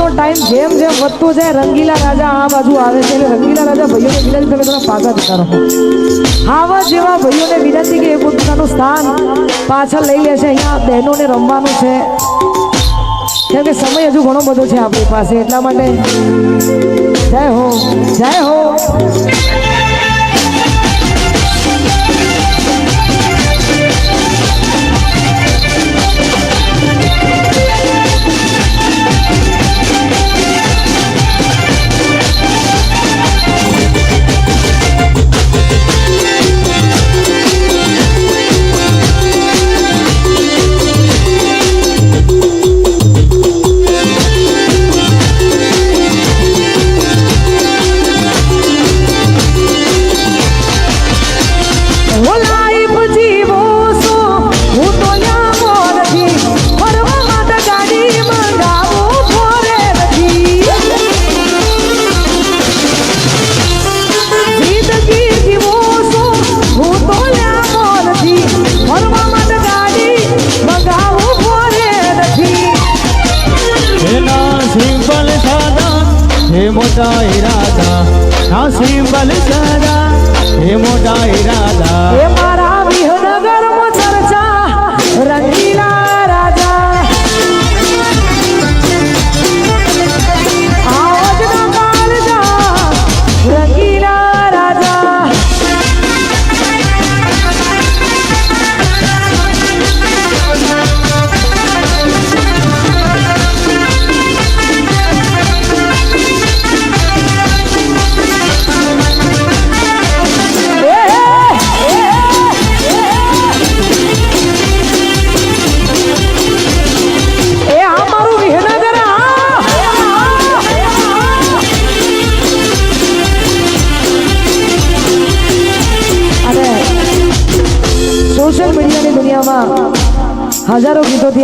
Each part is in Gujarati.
પ્રોગ્રામનો ટાઈમ જેમ જેમ વધતો જાય, રંગીલા રાજા આ બાજુ આવે છે એટલે રંગીલા રાજા ભાઈઓને વિનંતી તમે થોડા પાછા જતા રહો. આવા જેવા ભાઈઓને વિનંતી કે એ પોતાનું સ્થાન પાછળ લઈ લેશે. અહીંયા બહેનોને રમવાનું છે. કેમ કે સમય હજુ ઘણો બધો છે આપણી પાસે, એટલા માટે. જય હો, જય હું.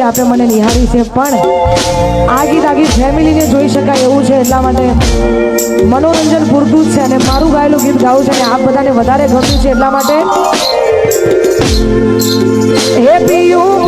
આપે મને નિહાળી છે, પણ આ ગીત આખી ફેમિલીને જોઈ શકાય એવું છે, એટલા માટે મનોરંજન પૂરતું જ છે અને મારું ગાયેલું ગીત ગાવું છે અને આપ બધાને વધારે ગમ્યું છે, એટલા માટે હે પિયું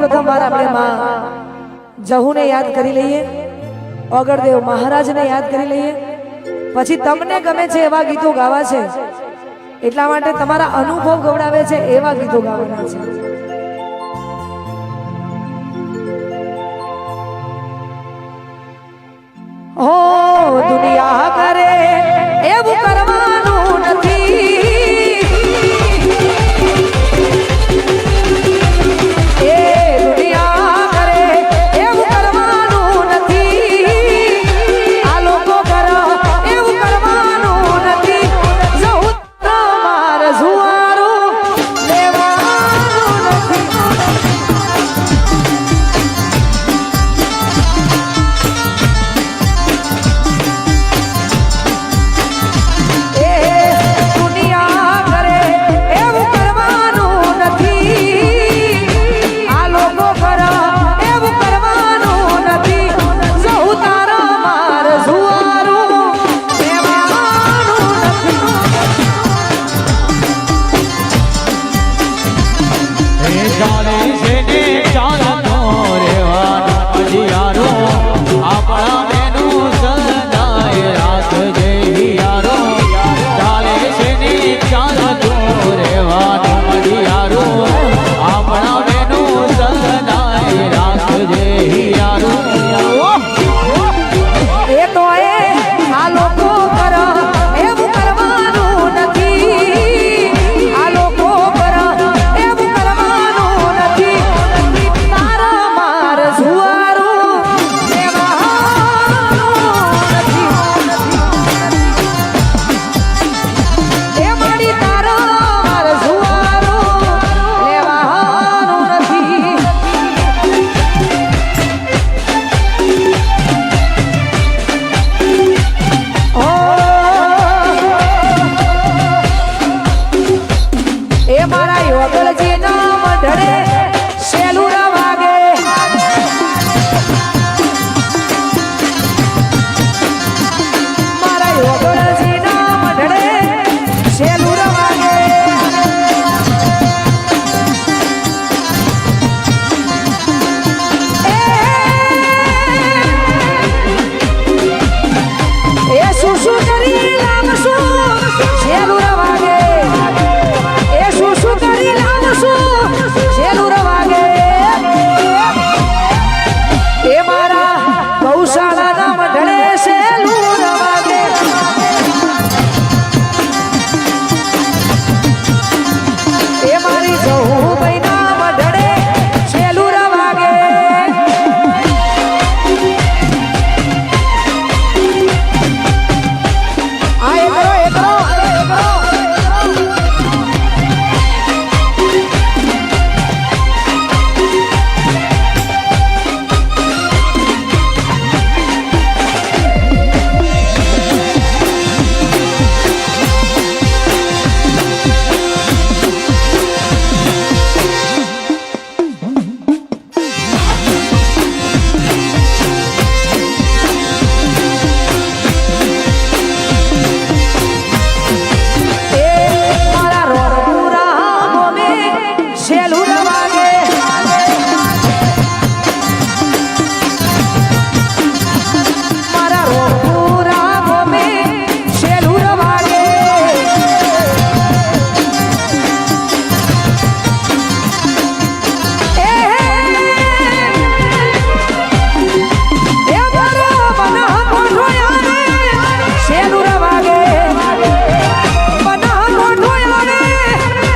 પ્રથમ વાર આપણે માં જહુને યાદ કરી લઈએ, ઓગળદેવ મહારાજને યાદ કરી લઈએ. પછી તમને ગમે છે એવા ગીતો ગાવા છે. એટલા માટે તમારા અનુભવ ગવડાવે છે, એવા ગીતો ગાવાના છે. હો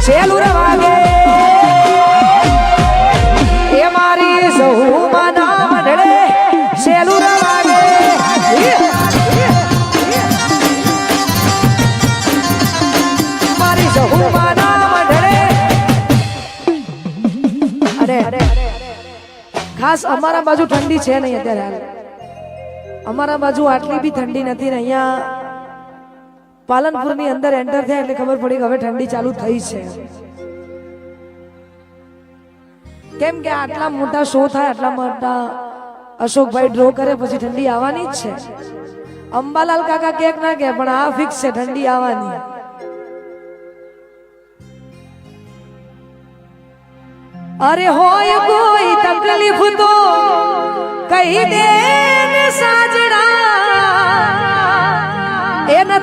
શેલુર વાગે એ મારી સહુ માના મંડળે શેલુર વાગે મારી સહુ માના મંડળે. અરે. ખાસ અમારા બાજુ ઠંડી છે નહીં અત્યારે. અમારા બાજુ આટલી બી ઠંડી નથી ને અહીંયા. પાલનપુરની અંદર એન્ટર થયા એટલે ખબર પડી કે હવે ઠંડી ચાલુ થઈ છે. કેમ કે આટલા મોટા શો થાય આટલા મોટા અશોકભાઈ ડ્રો કરે પછી ઠંડી આવવાની જ છે. અંબાલાલ કાકા કેક ના કે પણ આ ફિક્સ છે ઠંડી આવવાની. અરે હોય કોઈ તકલીફ તો કહી દે એ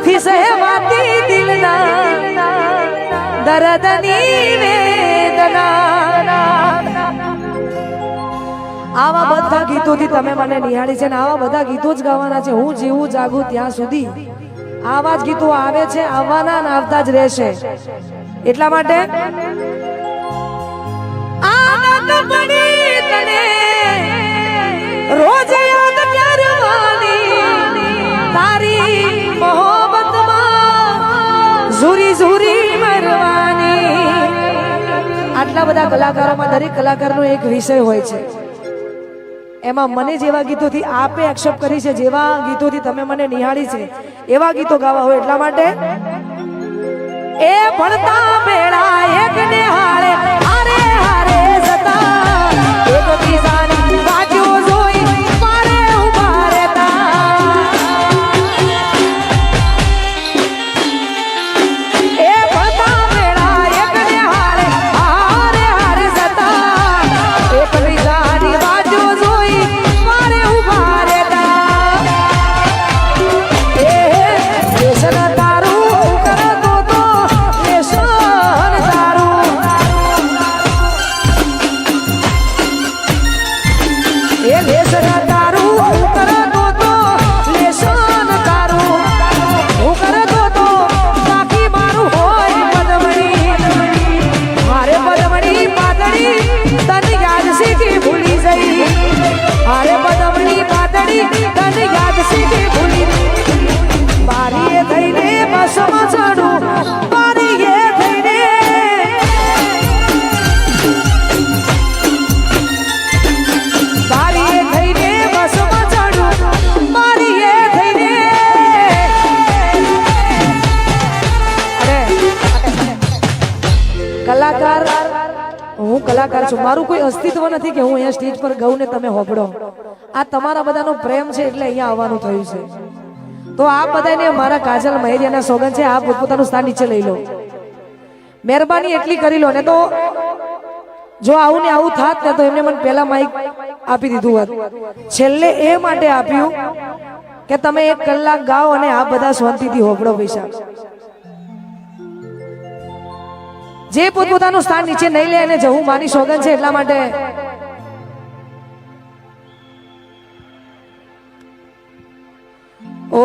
નથી સહેવાતી દિલના દર્દની વેદના આવા બધા ગીતોથી તમે મને નિહાળી છે ને આવા બધા ગીતો જ ગાવાના છે હું જીવું જાગું ત્યાં સુધી આવા જ ગીતો આવે છે આવવાના ને આવતા જ રહેશે એટલા માટે આનંદ પડી તને રોજ યાદ કરવાની તારી મોહબ્બતમાં ઝુરી ઝુરી મરવાની. આટલા બધા કલાકારોમાં દરેક કલાકારનો એક વિષય હોય છે. એમાં મને જેવા ગીતોથી આપે એક્સેપ્ટ કરી છે, જેવા ગીતોથી તમે મને નિહાળી છે, એવા ગીતો ગાવા હોય એટલા માટે. એ ભણતા બેડા એક ને નથી કે હું અહીંયા સ્ટેજ પર ગઉં ને તમે હોબળો આ તમારા બધાનો પ્રેમ છે એટલે અહીંયા આવવાનું થયું છે. તો આ બધાને મારા કાજલ મહેરિયાના સોગન છે આ પોતાનું સ્થાન નીચે લઈ લો. મહેરબાની એટલી કરી લો, ને તો જો આવું ને આવું થાત ને તો એમને મને પહેલા માઇક આપી દીધું હોત. છેલ્લે એ માટે આપ્યું કે તમે એક કલાક ગાઓ અને આ બધા શાંતિથી હોબળો પૈસા. જે પોતપોતાનું સ્થાન નીચે નહીં લે અને જવું માની સોગન છે એટલા માટે. ઓ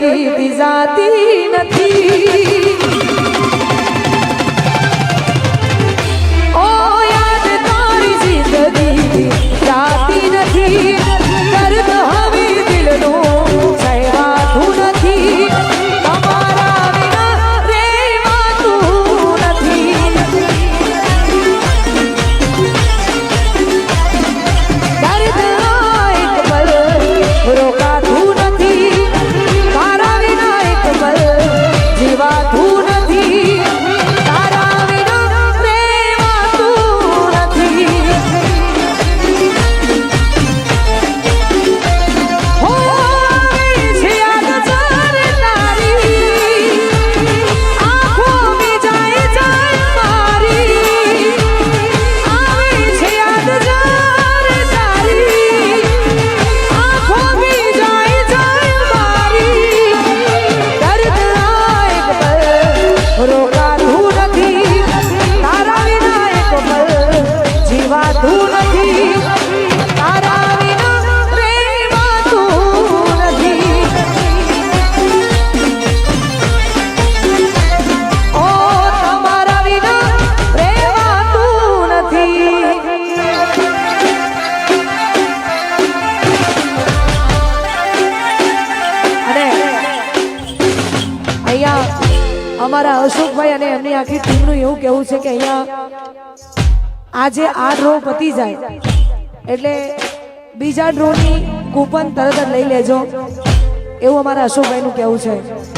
જિંદગી જાતી નથી. આજે આ ડ્રો પતી જાય. એટલે બીજા ડ્રોની કૂપન તરત જ લઈ લેજો. એવું અમારા અશોકભાઈનું કહેવું છે.